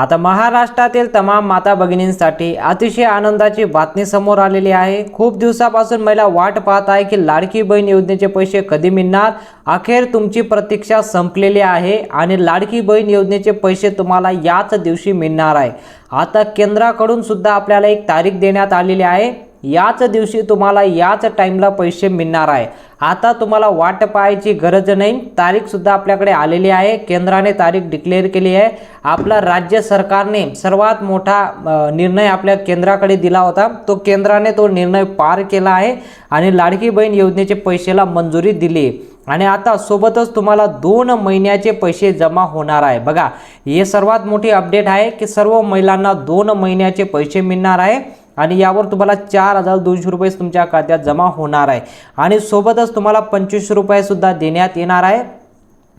आता महाराष्ट्रातील तमाम माता भगिनींसाठी अतिशय आनंदाची बातमी समोर आलेली आहे. खूप दिवसापासून महिला वाट पाहत आहे की लाडकी बहीण योजनेचे पैसे कधी मिळणार? अखेर तुमची प्रतीक्षा संपलेली आहे आणि लाडकी बहीण योजनेचे पैसे तुम्हाला याच दिवशी मिळणार आहे. आता केंद्राकडून सुद्धा आपल्याला एक तारीख देण्यात आलेली आहे. याच दिवशी तुम्हाला याच टाईमला पैसे मिळणार आहे. आता तुम्हाला वाट पाहायची गरज नाही. तारीखसुद्धा आपल्याकडे आलेली आहे. केंद्राने तारीख डिक्लेअर केली आहे. आपला राज्य सरकारने सर्वात मोठा निर्णय आपल्या केंद्राकडे दिला होता. तो केंद्राने तो निर्णय पार केला आहे आणि लाडकी बहीण योजनेचे पैशाला मंजुरी दिली. आणि आता सोबतच तुम्हाला दोन महिन्याचे पैसे जमा होणार आहे. बघा हे सर्वात मोठी अपडेट आहे की सर्व महिलांना दोन महिन्याचे पैसे मिळणार आहे. आणि यावर तुम्हाला चार हजार दोनशे रुपये तुमच्या खात्यात जमा होणार आहे. आणि सोबतच तुम्हाला पंचवीसशे रुपयेसुद्धा देण्यात येणार आहे.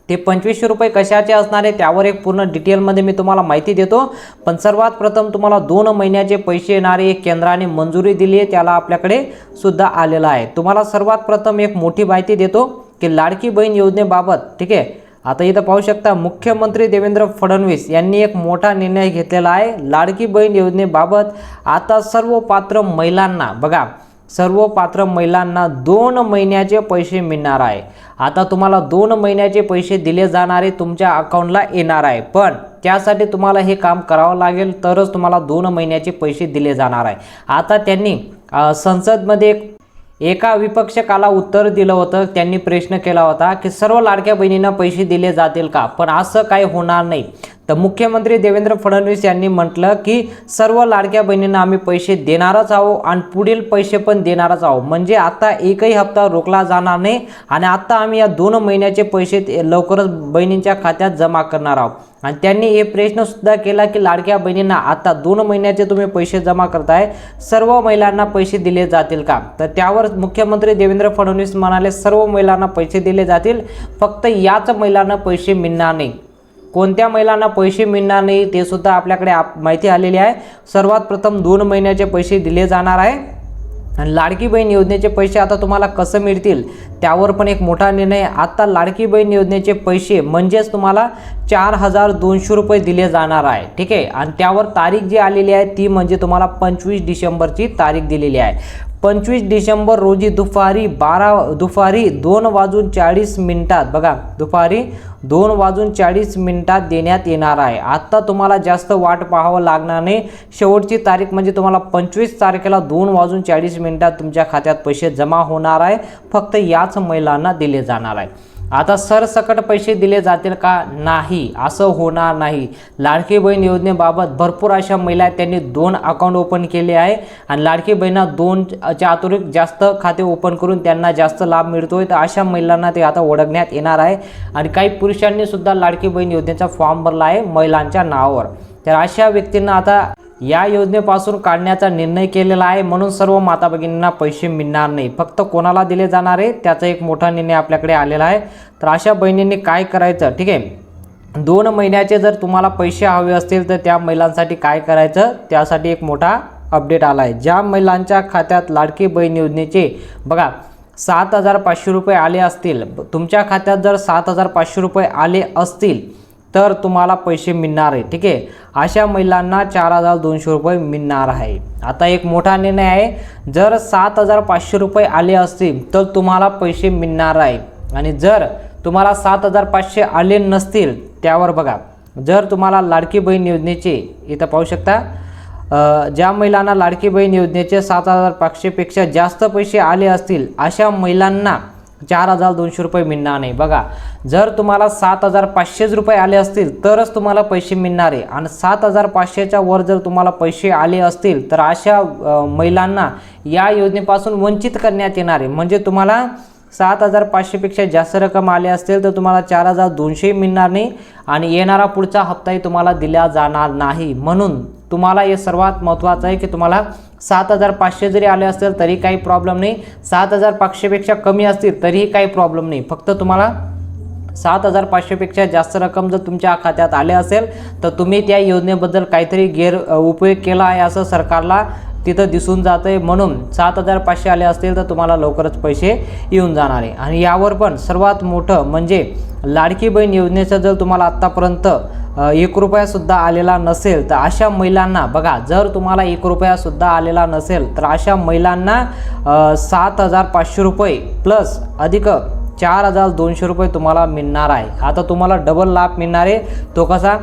ते पंचवीसशे रुपये कशाचे असणार आहे त्यावर एक पूर्ण डिटेलमध्ये मी तुम्हाला माहिती देतो. पण सर्वात प्रथम तुम्हाला दोन महिन्याचे पैसे येणारे एक केंद्राने मंजुरी दिली आहे त्याला आपल्याकडे सुद्धा आलेलं आहे. तुम्हाला सर्वात प्रथम एक मोठी माहिती देतो की लाडकी बहीण योजनेबाबत ठीक आहे आता इथं पाहू शकता मुख्यमंत्री देवेंद्र फडणवीस यांनी एक मोठा निर्णय घेतलेला आहे. लाडकी बहीण योजनेबाबत आता सर्व पात्र महिलांना बघा सर्व पात्र महिलांना दोन महिन्याचे पैसे मिळणार आहे. आता तुम्हाला दोन महिन्याचे पैसे दिले जाणारे तुमच्या अकाउंटला येणार आहे. पण त्यासाठी तुम्हाला हे काम करावं लागेल तरच तुम्हाला दोन महिन्याचे पैसे दिले जाणार आहे. आता त्यांनी संसदमध्ये एक एका विपक्षकाला उत्तर दिलं होतं त्यांनी प्रश्न केला होता की सर्व लाडक्या बहिणींना पैसे दिले जातील का? पण असं काही होणार नाही. तर मुख्यमंत्री देवेंद्र फडणवीस यांनी म्हटलं की सर्व लाडक्या बहिणींना आम्ही पैसे देणारच आहोत आणि पुढील पैसे पण देणारच आहोत. म्हणजे आता एकही हप्ता रोखला जाणार नाही आणि आता आम्ही या दोन महिन्याचे पैसे ते लवकरच बहिणींच्या खात्यात जमा करणार आहोत. आणि त्यांनी हे प्रश्नसुद्धा केला की लाडक्या बहिणींना आता दोन महिन्याचे तुम्ही पैसे जमा करताय सर्व महिलांना पैसे दिले जातील का? तर त्यावर मुख्यमंत्री देवेंद्र फडणवीस म्हणाले सर्व महिलांना पैसे दिले जातील फक्त याच महिलांना पैसे मिळणार नाही. कोणत्या महिलांना पैसे मिळणार नाही ते सुद्धा आपल्याकडे आप माहिती आलेली आहे. सर्वात प्रथम दोन महिन्याचे पैसे दिले जाणार आहे. आणि लाडकी बहीण योजनेचे पैसे आता तुम्हाला कसं मिळतील त्यावर पण एक मोठा निर्णय. आत्ता आता लाडकी बहीण योजनेचे पैसे म्हणजेच तुम्हाला चार हजार दोनशे रुपये दिले जाणार आहे. ठीक आहे? आणि त्यावर तारीख जी आलेली आहे ती म्हणजे तुम्हाला पंचवीस डिसेंबरची तारीख दिलेली आहे. पंचवीस डिसेंबर रोजी दुपारी बारा दुपारी दोन वाजून चाळीस मिनिटात बघा दुपारी दोन वाजून चाळीस मिनिटात देण्यात येणार आहे. आत्ता तुम्हाला जास्त वाट पाहावं लागणार नाही. शेवटची तारीख म्हणजे तुम्हाला पंचवीस तारखेला दोन वाजून चाळीस मिनिटात तुमच्या खात्यात पैसे जमा होणार आहे. फक्त याच महिलांना दिले जाणार आहे. आता सरसकट पैसे दिले जातील का? नाही. असं होणार नाही. लाडकी बहीण योजनेबाबत भरपूर अशा महिला आहेत त्यांनी दोन अकाउंट ओपन केले आहे. आणि लाडकी बहिणा दोन अतिरिक्त जास्त खाते ओपन करून त्यांना जास्त लाभ मिळतोय. तर अशा महिलांना ते आता ओळखण्यात येणार आहे. आणि काही पुरुषांनी सुद्धा लाडकी बहीण योजनेचा फॉर्म भरला आहे महिलांच्या नावावर. तर अशा व्यक्तींना आता या योजनेपासून काढण्याचा निर्णय केलेला आहे म्हणून सर्व माता भगिनींना पैसे मिळणार नाही. फक्त कोणाला दिले जाणार आहे त्याचा एक मोठा निर्णय आपल्याकडे आलेला आहे. तर अशा बहिणींनी काय करायचं? ठीक आहे. दोन महिन्याचे जर तुम्हाला पैसे हवे असतील तर त्या महिलांसाठी काय करायचं? त्यासाठी एक मोठा अपडेट आला आहे. ज्या महिलांच्या खात्यात लाडकी बहीण योजनेचे बघा सात हजार पाचशे रुपये आले असतील. तुमच्या खात्यात जर सात हजार पाचशे रुपये आले असतील तर तुम्हाला पैसे मिळणार आहे ठीक आहे? अशा महिलांना चार हजार दोनशे रुपये मिळणार आहे. आता एक मोठा निर्णय आहे. जर सात हजार पाचशे रुपये आले असतील तर तुम्हाला पैसे मिळणार आहे. आणि जर तुम्हाला सात हजार पाचशे आले नसतील त्यावर बघा. जर तुम्हाला लाडकी बहीण योजनेचे इथं पाहू शकता ज्या महिलांना लाडकी बहीण योजनेचे सात हजार पाचशेपेक्षा जास्त पैसे आले असतील अशा महिलांना चार हजार दोनशे रुपये मिळणार नाही. बघा जर तुम्हाला सात हजार पाचशेच रुपये आले असतील तरच तुम्हाला पैसे मिळणार आहे. आणि सात हजार पाचशेच्या वर जर तुम्हाला पैसे आले असतील तर अशा महिलांना या योजनेपासून वंचित करण्यात येणार आहे. म्हणजे तुम्हाला सात हजार पाचशेपेक्षा जास्त रक्कम आली असेल तर तुम्हाला चार हजार दोनशेही मिळणार नाही आणि येणारा पुढचा हप्ताही तुम्हाला दिला जाणार नाही. म्हणून तुम्हाला हे सर्वात महत्त्वाचं आहे की तुम्हाला सात हजार पाचशे जरी आले असेल तरी काही प्रॉब्लेम नाही. सात हजार पाचशेपेक्षा कमी असतील तरीही काही प्रॉब्लेम नाही. फक्त तुम्हाला सात हजार पाचशेपेक्षा जास्त रक्कम जर तुमच्या खात्यात आले असेल तर तुम्ही त्या योजनेबद्दल काहीतरी गैर उपयोग केला आहे असं सरकारला तिथं दिसून जातं आहे म्हणून सात हजार पाचशे आले असतील तर तुम्हाला लवकरच पैसे येऊन जाणार. आहे आणि यावर पण सर्वात मोठं म्हणजे लाडकी बहीण योजनेचं जर तुम्हाला आत्तापर्यंत एक रुपयासुद्धा आलेला नसेल तर अशा महिलांना बघा जर तुम्हाला एक रुपयासुद्धा आलेला नसेल तर अशा महिलांना सात हजार पाचशे रुपये प्लस अधिक चार हजार दोनशे रुपये तुम्हाला मिळणार आहे. आता तुम्हाला डबल लाभ मिळणार आहे. तो कसा?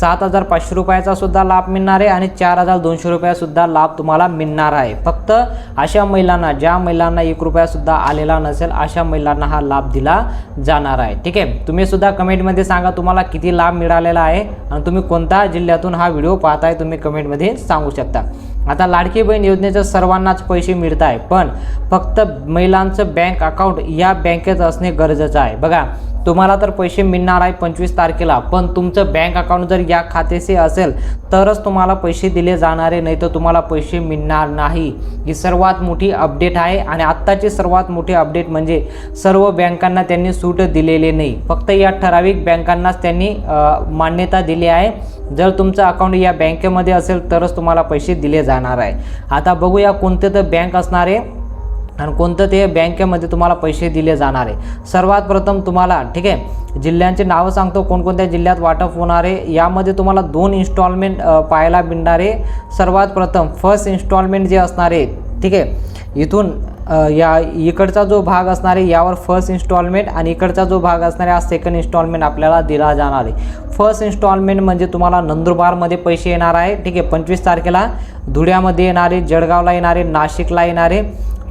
सात हजार पाचशे रुपयाचा सुद्धा लाभ मिळणार आहे आणि चार हजार दोनशे रुपयासुद्धा लाभ तुम्हाला मिळणार आहे. फक्त अशा महिलांना ज्या महिलांना एक रुपयासुद्धा आलेला नसेल अशा महिलांना हा लाभ दिला जाणार आहे. ठीक आहे? तुम्ही सुद्धा कमेंटमध्ये सांगा तुम्हाला किती लाभ मिळालेला आहे आणि तुम्ही कोणत्या जिल्ह्यातून हा व्हिडिओ पाहताय तुम्ही कमेंटमध्ये सांगू शकता. आता लाडकी बहीण योजनेचं सर्वांनाच पैसे मिळत आहे पण फक्त महिलांचं बँक अकाउंट या बँकेत असणे गरजेचं आहे. बघा तुम्हाला तर पैसे मिळणार आहे पंचवीस तारखेला पण तुमचं बँक अकाउंट जर या खात्याचे असेल तरच तुम्हाला पैसे दिले जाणारे नाही तर तुम्हाला पैसे मिळणार नाही. ही सर्वात मोठी अपडेट आहे आणि आत्ताची सर्वात मोठी अपडेट म्हणजे सर्व बँकांना त्यांनी सूट दिलेली नाही. फक्त या ठराविक बँकांनाच त्यांनी मान्यता दिली आहे. जर तुमचं अकाउंट या बँकेमध्ये असेल तरच तुम्हाला पैसे दिले जाणार आहे. आता बघूया कोणते तर बँक असणार आहे आणि कोणतं ते बँकेमध्ये तुम्हाला पैसे दिले जाणार आहे. सर्वात प्रथम तुम्हाला ठीक आहे जिल्ह्यांचे नावं सांगतो कोणकोणत्या जिल्ह्यात वाटप होणार आहे यामध्ये तुम्हाला दोन इन्स्टॉलमेंट पाहायला मिळणार आहे. सर्वात प्रथम फर्स्ट इन्स्टॉलमेंट जे असणार आहे ठीक आहे इथून या इकडचा जो भाग असणार आहे यावर फर्स्ट इन्स्टॉलमेंट आणि इकडचा जो भाग असणार आहे हा सेकंड इन्स्टॉलमेंट आपल्याला दिला जाणार आहे. फर्स्ट इन्स्टॉलमेंट म्हणजे तुम्हाला नंदुरबारमध्ये पैसे येणार आहे ठीक आहे पंचवीस तारखेला धुळ्यामध्ये येणारे जळगावला येणारे नाशिकला येणारे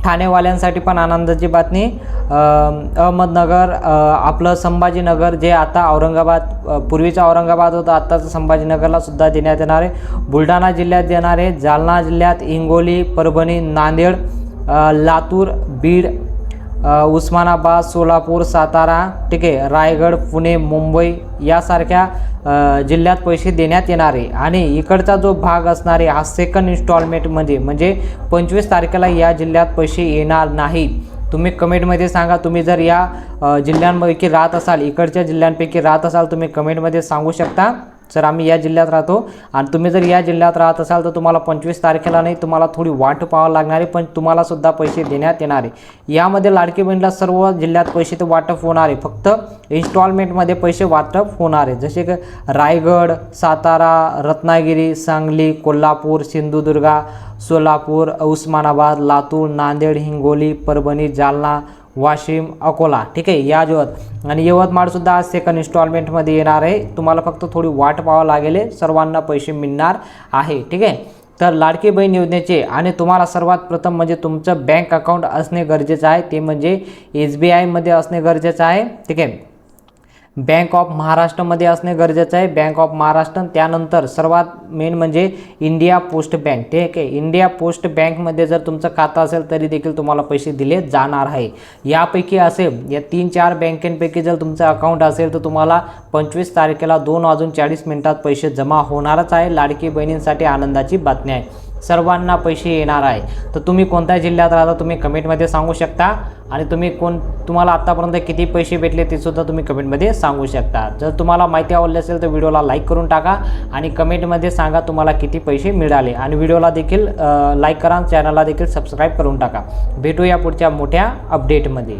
ठाणेवाल्यांसाठी पण आनंदाची बातमी. अहमदनगर आपलं संभाजीनगर जे आता औरंगाबाद पूर्वीचा पूर्वीचं औरंगाबाद होतं आत्ताचं संभाजीनगरला सुद्धा देण्यात येणार आहे. बुलढाणा जिल्ह्यात देणार आहे जालना जिल्ह्यात हिंगोली परभणी नांदेड लातूर बीड उस्मानाबाद सोलापूर सातारा ठीक आहे रायगड पुणे मुंबई यासारख्या जिल्ह्यात पैसे देण्यात येणार. आहे आणि इकडचा जो भाग असणार आहे हा सेकंड इन्स्टॉलमेंटमध्ये म्हणजे पंचवीस तारखेला या जिल्ह्यात पैसे येणार नाहीत तुम्ही कमेंटमध्ये सांगा तुम्ही जर या जिल्ह्यांपैकी राहत असाल इकडच्या जिल्ह्यांपैकी राहत असाल तुम्ही कमेंटमध्ये सांगू शकता. सर आम्ही या जिल्ह्यात राहतो. आणि तुम्ही जर या जिल्ह्यात राहत असाल तर तुम्हाला पंचवीस तारखेला नाही तुम्हाला थोडी वाट पाहावं लागणार आहे पण तुम्हाला सुद्धा पैसे देण्यात येणार. आहे यामध्ये लाडकी बहिणीला सर्व जिल्ह्यात पैसे ते वाटप होणार. आहे फक्त इन्स्टॉलमेंटमध्ये पैसे वाटप होणार. आहे जसे की रायगड सातारा रत्नागिरी सांगली कोल्हापूर सिंधुदुर्गा सोलापूर उस्मानाबाद लातूर नांदेड हिंगोली परभणी जालना वाशिम अकोला. ठीक आहे या जोत आणि यवतमाळसुद्धा आज सेकंड इन्स्टॉलमेंटमध्ये येणार आहे. तुम्हाला फक्त थोडी वाट पाहावं लागेल. आहे. सर्वांना पैसे मिळणार आहे. ठीक आहे? तर लाडकी बहीण योजनेचे आणि तुम्हाला सर्वात प्रथम म्हणजे तुमचं बँक अकाउंट असणे गरजेचं आहे. ते म्हणजे एस बी आयमध्ये असणे गरजेचं आहे. ठीक आहे? बँक ऑफ महाराष्ट्रमध्ये असणे गरजेचं आहे. बँक ऑफ महाराष्ट्र त्यानंतर सर्वात मेन म्हणजे इंडिया पोस्ट बँक. ठीक आहे? इंडिया पोस्ट बँकमध्ये जर तुमचं खातं असेल तरी देखील तुम्हाला पैसे दिले जाणार आहे. यापैकी असेल या तीन चार बँकेंपैकी जर तुमचं अकाउंट असेल तर तुम्हाला पंचवीस तारखेला दोन वाजून चाळीस मिनिटात पैसे जमा होणारच आहे. लाडकी बहिणींसाठी आनंदाची बातमी आहे. सर्वांना पैसे येणार आहे. तर तुम्ही कोणत्या जिल्ह्यात राहता तुम्ही कमेंटमध्ये सांगू शकता. आणि तुम्ही कोण तुम्हाला आत्तापर्यंत किती पैसे भेटले ते सुद्धा तुम्ही कमेंटमध्ये सांगू शकता. जर तुम्हाला माहिती आवडली असेल तर व्हिडिओला लाईक करून टाका आणि कमेंटमध्ये सांगा तुम्हाला किती पैसे मिळाले. आणि व्हिडिओला देखील लाईक करा चॅनलला देखील सबस्क्राईब करून टाका. भेटूया पुढच्या मोठ्या अपडेटमध्ये.